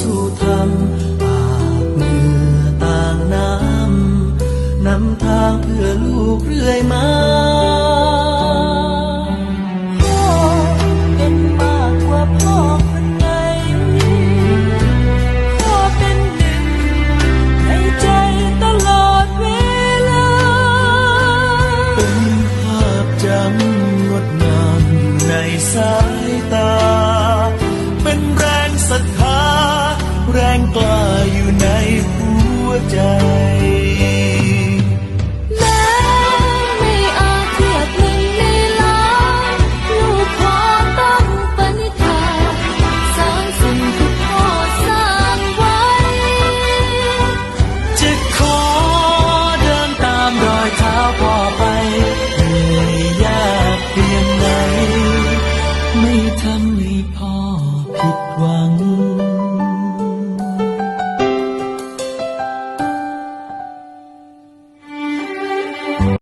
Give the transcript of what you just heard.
สู่ธรรมอาบเหงื่อต่างน้ำนำทางเพื่อลูกเรื่อยมา ทำให้พ่อผิดหวัง